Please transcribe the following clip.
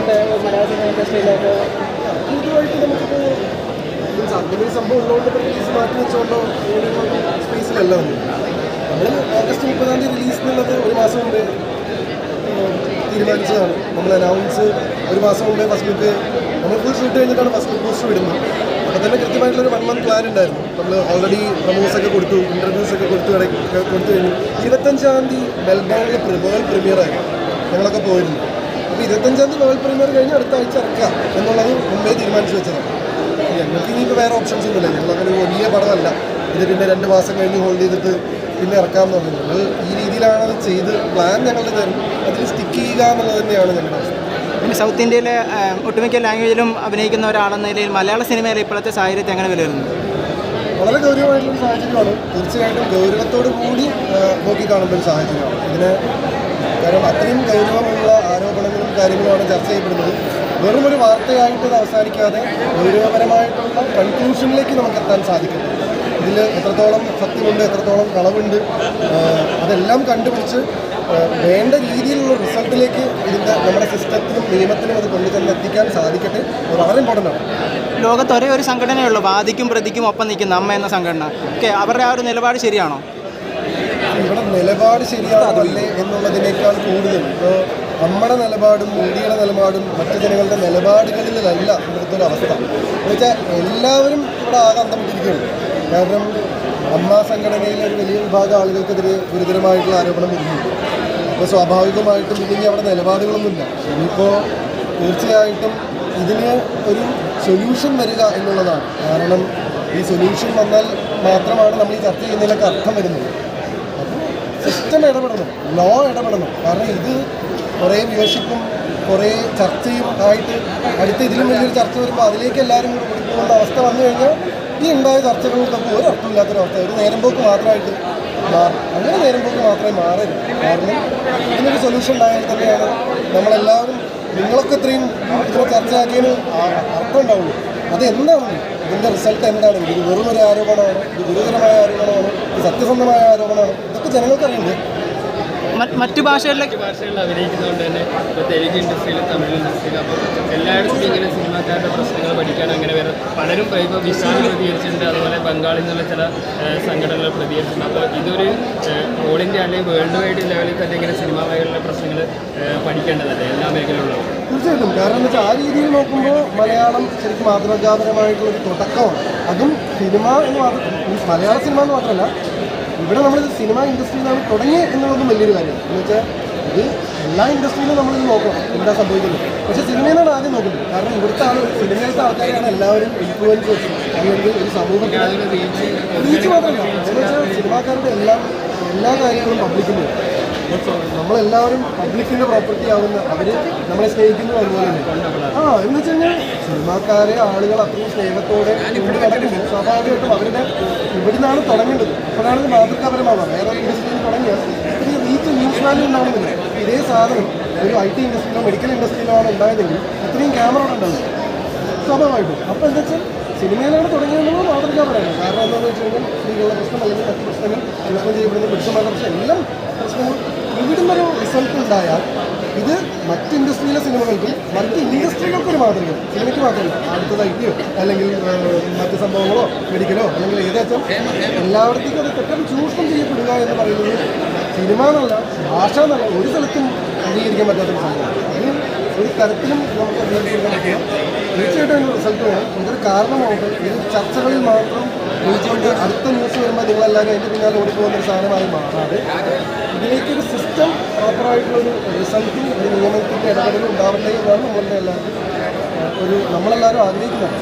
ഇപ്പോഴത്തെ മലയാള സിനിമ ഇൻഡസ്ട്രിയിലൊക്കെ ഇതുമായിട്ട് നമുക്കിപ്പോൾ മീൻസ് അങ്ങനെ ഒരു സംഭവം ഉള്ളതുകൊണ്ട് റിലീസ് മാറ്റി വെച്ചുകൊണ്ടോ സ്പേസിലല്ല നമ്മൾ നമ്മൾ ഓഗസ്റ്റ് മുപ്പതാം തീയതി റിലീസ് എന്നുള്ളത് ഒരു മാസം മുമ്പേ തീരുമാനിച്ചതാണ്. നമ്മൾ അനൗൺസ് ഒരു മാസം മുമ്പേ ഫസ്റ്റ് ലുക്ക് നമ്മൾ ഫുൾ ഷൂട്ട് കഴിഞ്ഞിട്ടാണ് ഫസ്റ്റ് ലുക്ക് പോസ്റ്റ് വിടുന്നത് അപ്പോൾ തന്നെ കൃത്യമായിട്ടുള്ളൊരു വൺ മന്ത് പ്ലാൻ ഉണ്ടായിരുന്നു. നമ്മൾ ഓൾറെഡി പ്രമോസ് ഒക്കെ കൊടുത്തു ഇന്റർവ്യൂസ് ഒക്കെ കൊടുത്തു കൊടുത്തു കഴിഞ്ഞു. ഇരുപത്തഞ്ചാം തീയതി മെൽബോണിലെ വേൾഡ് പ്രീമിയർ ആയി. ഞങ്ങളൊക്കെ പോയിരുന്നു. അപ്പോൾ ഇരുപത്തഞ്ചാം തീയതി വേൾഡ് പ്രീമിയർ കഴിഞ്ഞ് അടുത്ത ആഴ്ച ഇറക്കുക എന്നുള്ളത് മുമ്പേ തീരുമാനിച്ചു വെച്ചതാണ്. ഞങ്ങൾക്ക് ഇനിയിപ്പോൾ വേറെ ഓപ്ഷൻസ് ഒന്നുമില്ല. ഞങ്ങൾ അങ്ങനെ വലിയ പടമല്ല. ഇത് പിന്നെ രണ്ട് മാസം കഴിഞ്ഞ് ഹോൾഡ് ചെയ്തിട്ട് പിന്നെ ഇറക്കാമെന്ന് പറഞ്ഞു ഞങ്ങൾ ഈ രീതിയിലാണ് അത് ചെയ്ത് പ്ലാൻ ഞങ്ങളുടെ തരും. അതിൽ സ്റ്റിക്ക് ചെയ്യുക എന്നുള്ളത് തന്നെയാണ് ഞങ്ങളുടെ പിന്നെ സൗത്ത് ഇന്ത്യയിലെ ഒട്ടുമിക്ക ലാംഗ്വേജിലും അഭിനയിക്കുന്ന ഒരാളെന്ന നിലയിൽ മലയാള സിനിമയിലെ ഇപ്പോഴത്തെ സാഹചര്യത്തെ എങ്ങനെ വിലയിരുന്നു വളരെ ഗൗരവമായിട്ടുള്ള സാഹചര്യമാണ്. തീർച്ചയായിട്ടും ഗൗരവത്തോടു കൂടി നോക്കിക്കാണുന്ന നോക്കി കാണുന്ന ഒരു സാഹചര്യമാണ്. ഇതിന് കാരണം അത്രയും ഗൗരവമുള്ള ആരോപണങ്ങളും കാര്യങ്ങളുമാണ് ചർച്ച ചെയ്യപ്പെടുന്നത്. വെറും ഒരു വാർത്തയായിട്ട് ഇത് അവസാനിക്കാതെ ഗൗരവപരമായിട്ടുള്ള കൺക്ലൂഷനിലേക്ക് നമുക്ക് എത്താൻ സാധിക്കും. ഇതിൽ എത്രത്തോളം സത്യമുണ്ട് എത്രത്തോളം കളവുണ്ട് അതെല്ലാം കണ്ടുപിടിച്ച് വേണ്ട രീതിയിലുള്ള റിസൾട്ടിലേക്ക് ഇതിന്റെ നമ്മുടെ സിസ്റ്റത്തിനും നിയമത്തിനും അത് കൊണ്ടുതന്നെ എത്തിക്കാൻ സാധിക്കട്ടെ. വളരെ ഇമ്പോർട്ടന്റ് ആണ്. ലോകത്ത് ഒരേ ഒരു സംഘടനയുള്ളൂ ബാധിക്കും പ്രതിക്കും ഒപ്പം നിൽക്കുന്ന അമ്മ എന്ന സംഘടന. ഓക്കെ അവരുടെ ആ ഒരു നിലപാട് ശരിയാണോ? നിലപാട് ശരിയാകുന്നില്ലേ എന്നുള്ളതിനേക്കാൾ കൂടുതൽ. ഇപ്പോൾ നമ്മുടെ നിലപാടും ഇന്ത്യയുടെ നിലപാടും മറ്റു ജനങ്ങളുടെ നിലപാടുകളിലല്ല ഇവിടുത്തെ ഒരു അവസ്ഥ. എന്നുവെച്ചാൽ എല്ലാവരും ഇവിടെ ആകെ കാരണം അമ്മ സംഘടനയിലെ ഒരു വലിയ വിഭാഗം ആളുകൾക്കെതിരെ ഗുരുതരമായിട്ടുള്ള ആരോപണം വരുന്നുണ്ട് അപ്പോൾ സ്വാഭാവികമായിട്ടും ഇല്ലെങ്കിൽ അവിടെ നിലപാടുകളൊന്നുമില്ല. ഇനിയിപ്പോൾ തീർച്ചയായിട്ടും ഇതിന് ഒരു സൊല്യൂഷൻ വരിക എന്നുള്ളതാണ്. കാരണം ഈ സൊല്യൂഷൻ വന്നാൽ മാത്രമാണ് നമ്മൾ ഈ ചർച്ച ചെയ്യുന്നതിലൊക്കെ അർത്ഥം വരുന്നത്. സിസ്റ്റം ഇടപെടണം. ലോ ഇടപെടണം. കാരണം ഇത് കുറേ വ്യൂവർഷിപ്പും കുറേ ചർച്ചയും ആയിട്ട് അടുത്ത ഇതിലും വലിയൊരു ചർച്ച വരുമ്പോൾ അതിലേക്ക് എല്ലാവരും കൂടി പോകുന്ന അവസ്ഥ വന്നു കഴിഞ്ഞാൽ ഈ ഉണ്ടായ ചർച്ചകൾക്കൊക്കെ ഒരു അർത്ഥമില്ലാത്തൊരവസ്ഥ. ഒരു നേരമ്പോക്ക് മാത്രമായിട്ട് മാറും അങ്ങനെ നേരമ്പോക്ക് മാത്രമേ മാറരുത്. കാരണം ഇതിനൊരു സൊല്യൂഷൻ ഉണ്ടായാൽ തന്നെയാണ് നമ്മളെല്ലാവരും നിങ്ങളൊക്കെ ഇത്രയും ഇതിനെ ചർച്ചയാക്കിയതിന് അർത്ഥം ഉണ്ടാവുള്ളൂ. അത് എന്താണ് ഇതിന്റെ റിസൾട്ട് എന്താണ്? ഇത് വെറും ഒരു ആരോപണമാണ്. ഇത് ഗുരുതരമായ ആരോപണമാണ്. ഇത് സത്യസന്ധമായ ആരോപണമാണ്. ഇതൊക്കെ ജനങ്ങൾക്കറിയുന്നത് അറിയുന്നത് മറ്റു ഭാഷകളിലേക്ക് ഭാഷകളിൽ അഭിനയിക്കുന്നതുകൊണ്ട് തന്നെ ഇപ്പോൾ തെലുങ്ക് ഇൻഡസ്ട്രിയിലും തമിഴ് ഇൻഡസ്ട്രിയിലും അപ്പോൾ എല്ലായിടത്തും ഇങ്ങനെ സിനിമാക്കാരുടെ പ്രശ്നങ്ങൾ പഠിക്കാൻ അങ്ങനെ വേറെ പലരും ഇപ്പോൾ വിശാൽ പ്രതികരിച്ചിട്ടുണ്ട് അതുപോലെ ബംഗാളിൽ നിന്നുള്ള ചില സംഘടനകൾ പ്രതികരിച്ചിട്ടുണ്ട്. അപ്പോൾ ഇതൊരു ഓൾ ഇന്ത്യ അല്ലെങ്കിൽ വേൾഡ് വൈഡ് ലെവലിൽ തന്നെ ഇങ്ങനെ സിനിമാ മേഖലയിലെ പ്രശ്നങ്ങൾ പഠിക്കേണ്ടതല്ലേ എല്ലാ മേഖലയിലുള്ളവർ തീർച്ചയായിട്ടും. കാരണം എന്ന് വെച്ചാൽ ആ രീതിയിൽ നോക്കുമ്പോൾ മലയാളം ശരിക്കും മാതൃകാപരമായിട്ടുള്ള ഒരു തുടക്കമാണ്. അതും സിനിമ എന്ന് മാത്രം മലയാള സിനിമ എന്ന് മാത്രമല്ല ഇവിടെ നമ്മൾ സിനിമ ഇൻഡസ്ട്രിയിലാണ് തുടങ്ങിയത് എന്നുള്ളതും വലിയൊരു കാര്യമാണ്. എന്ന് വെച്ചാൽ ഇത് എല്ലാ ഇൻഡസ്ട്രിയിലും നമ്മളിത് നോക്കണം. എന്താ സംഭവിക്കുന്നത്? പക്ഷേ സിനിമയിലാണ് ആദ്യം നോക്കുന്നത്. കാരണം ഇവിടുത്തെ ആൾ സിനിമയിലത്തെ ആൾക്കാരാണ് എല്ലാവരും ഇൻഫ്ലുവൻസേഴ്സ് അല്ലെങ്കിൽ ഒരു സമൂഹത്തിൽ റീച്ച് മാത്രമല്ല. എന്ന് വെച്ചാൽ സിനിമാക്കാരുടെ എല്ലാ എല്ലാ കാര്യങ്ങളും പബ്ലിക്കിന്റെ നമ്മളെല്ലാവരും പബ്ലിക്കിന്റെ പ്രോപ്പർട്ടി ആവുന്ന അവർ നമ്മളെ സ്നേഹിക്കുന്നത് അതുപോലെ തന്നെ. ആ എന്ന് വെച്ച് കഴിഞ്ഞാൽ സിനിമാക്കാരെ ആളുകൾ അത്രയും സ്നേഹത്തോടെ സ്വാഭാവികമായിട്ടും അവരുടെ ഇവിടുന്നാണ് തുടങ്ങേണ്ടത്. അപ്പോഴാണ് മാതൃകാപരമാവാം. വേറെ ഇൻഡസ്ട്രിയിൽ തുടങ്ങിയാൽ ഇത് റീച്ച് ന്യൂസ് വാല്യൂ ഉണ്ടാവുന്നില്ല ഇതേ സാധനം ഒരു ഐ ടി ഇൻഡസ്ട്രിയിലോ മെഡിക്കൽ ഇൻഡസ്ട്രിയിലോ ആണ് ഉണ്ടായതെങ്കിൽ ഇത്രയും ക്യാമറ ഉണ്ടാവും സ്വാഭാവികമായിട്ടും. അപ്പോൾ എന്താ വെച്ചാൽ സിനിമയിലാണ് തുടങ്ങിയതെന്നുള്ളത് മാതൃകാപരമാണ് കാരണം എന്താണെന്ന് വെച്ച് കഴിഞ്ഞാൽ സ്ത്രീകളുടെ പ്രശ്നം അല്ലെങ്കിൽ മറ്റു പ്രശ്നങ്ങൾ ചൂഷണം ചെയ്യപ്പെടുന്ന പുരുഷന്മാരുടെ പ്രശ്നം എല്ലാം റിസൾട്ട് ഉണ്ടായാൽ ഇത് മറ്റ് ഇൻഡസ്ട്രിയിലെ സിനിമകൾക്കും മറ്റ് ഇൻഡസ്ട്രികൾക്കൊരു ഒരു മാതൃക. സിനിമയ്ക്ക് മാത്രമല്ല. അടുത്തത് ഐ ടിയോ അല്ലെങ്കിൽ മറ്റ് സംഭവങ്ങളോ മെഡിക്കലോ അല്ലെങ്കിൽ ഏതാച്ചും എല്ലാവർക്കും അത് പെട്ടെന്ന് ചൂഷണം ചെയ്യപ്പെടുക എന്ന് പറയുന്നത് സിനിമ എന്നല്ല ഭാഷ എന്നല്ല ഒരു സ്ഥലത്തും അംഗീകരിക്കാൻ പറ്റാത്തൊരു സംഭവമാണ്. അതിന് ഒരു തരത്തിലും നമുക്ക് അംഗീകരിക്കാൻ പറ്റില്ല. തീർച്ചയായിട്ടും റിസൾട്ട് വേണം. ഇതൊരു കാരണമായിട്ട് ഇത് ചർച്ചകളിൽ മാത്രം വിളിച്ചുകൊണ്ട് അടുത്ത ന്യൂസ് വരുമ്പോൾ നിങ്ങളെല്ലാവരും അതിന്റെ പിന്നാലെ ഓടിപ്പോകുന്ന ഒരു സാധനമായി മാറാതെ ഇതിലേക്കൊരു സിസ്റ്റം പ്രോപ്പറായിട്ടുള്ളൊരു റിസൾട്ടും ഒരു നിയമത്തിന്റെ ഇടപെടലും ഉണ്ടാവട്ടെ എന്നാണ് നമ്മളുടെ എല്ലാവരും ഒരു നമ്മളെല്ലാവരും ആഗ്രഹിക്കുന്നത്.